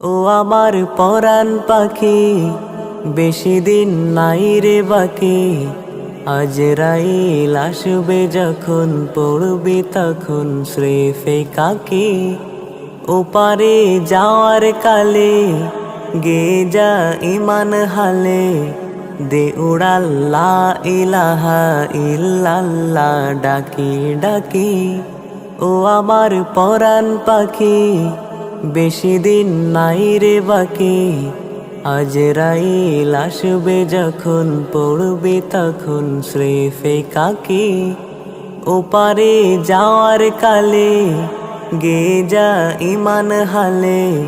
ও আমার পরাণ পাখি, বেশি দিন নাই রে বাকি। আজ রাইল আসবে যখন, পড়বি তখন শ্রেফে কাকি। ওপারে যাওয়ার কালে, গে যা ইমান হালে। দে উড়াল্লা ইলাহা ইল্লাল্লাহ ডাকি ডাকি। ও আমার পরাণ পাখি বেশি দিন নাই রে বাকি। আজ রাইল আসবে যখন, পড়বে তখন শ্রেফে কাকি। ওপারে যাওয়ার কালে গে যা ইমান হালে,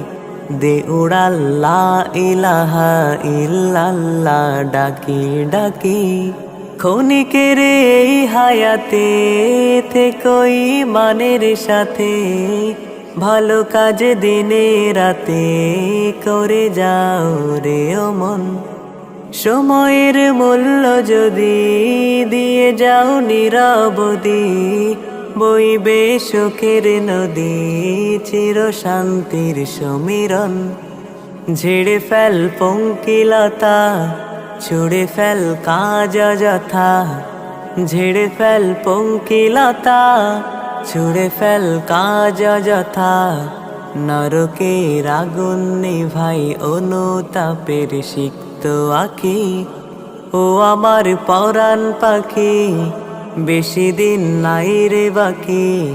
দে উড়াল্লা ইলাহা ইল্লাল্লাহ ডাকি ডাকি। ক্ষণিকের এই হায়াতে থেকই মানের সাথে। ভালো কাজ দিনে রাতে করে যাও রে মন সময়ের মূল্য যদি দিয়ে যাও নিরবদি বইবে সুখের নদী চির শান্তির সমীরণ ঝেড়ে ফেল পঙ্কিলতা, ছুড়ে ফেল কাজ যথা ঝেড়ে ফেল পঙ্কিলতা ছুড়ে ফেল কাজ যথা নরকের আগুন ভাই অনুতাপের সিক্ত আখি। ও আমার পরাণ পাখি, বেশি দিন নাই রে বাকি।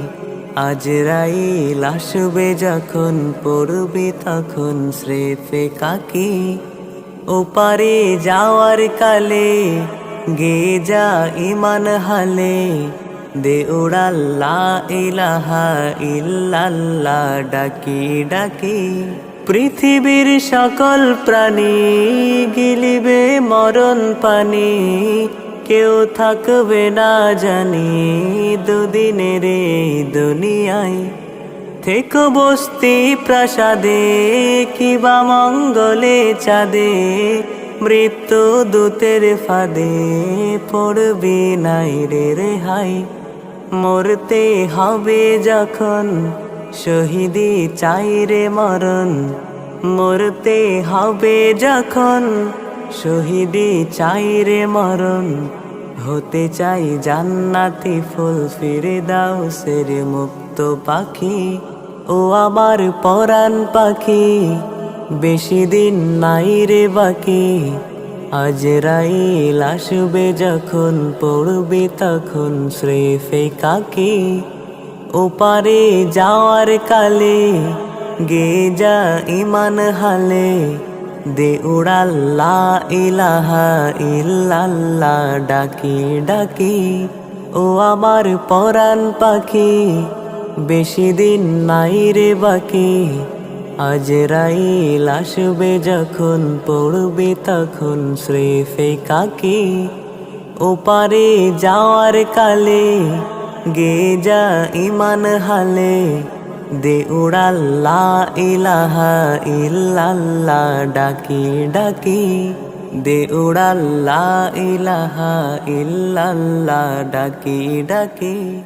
আজ রাইল আসবে যখন, পড়বে তখন স্রেফে কাকি। ওপারে যাওয়ার কালে, গে যা ইমান হালে। দে উড়াল্লা ইলাহা ইল্লাল্লাহ ডাকি ডাকি। পৃথিবীর সকল প্রাণী গিলিবে মরণ পানি। কেউ থাকবে না জানি দুদিনের এই দুনিয়ায়। থেকে বস্তি প্রাসাদে, কিবা মঙ্গলে চাঁদে। মৃত্যু দূতের ফাঁদে, পড়বি নাই রে রেহাই মরতে হবে যখন। শহীদি চাই রে মরণ। মরতে হবে যখন। শহীদি চাই রে মরণ। হতে চাই জান্নাতি ফুল ফিরে দাও সের মুক্ত পাখি। ও আমার পরাণ পাখি, বেশি দিন নাই রে বাকি। আজ রাইল আসবে যখন পড়বে তখন শ্রেফে কাকি? ওপারে যাওয়ার কালে গে যা ইমান হালে। দে উড়াল্লা ইলাহা ইল্লাল্লাহ ডাকি ডাকি, ও আমার পরাণ পাখি। বেশি দিন নাই রে বাকি। আজ রাইল আসবে যখন পড়বে তখন শ্রেফে কাকি? ওপারে যাওয়ার কালে গে যা ইমান হালে, দে উড়াল্লা ইলাহা ইল্লাল্লাহ, ডাকি ডাকি, দে উড়াল্লা ইলাহা ইল্লাল্লাহ, ডাকি ডাকি।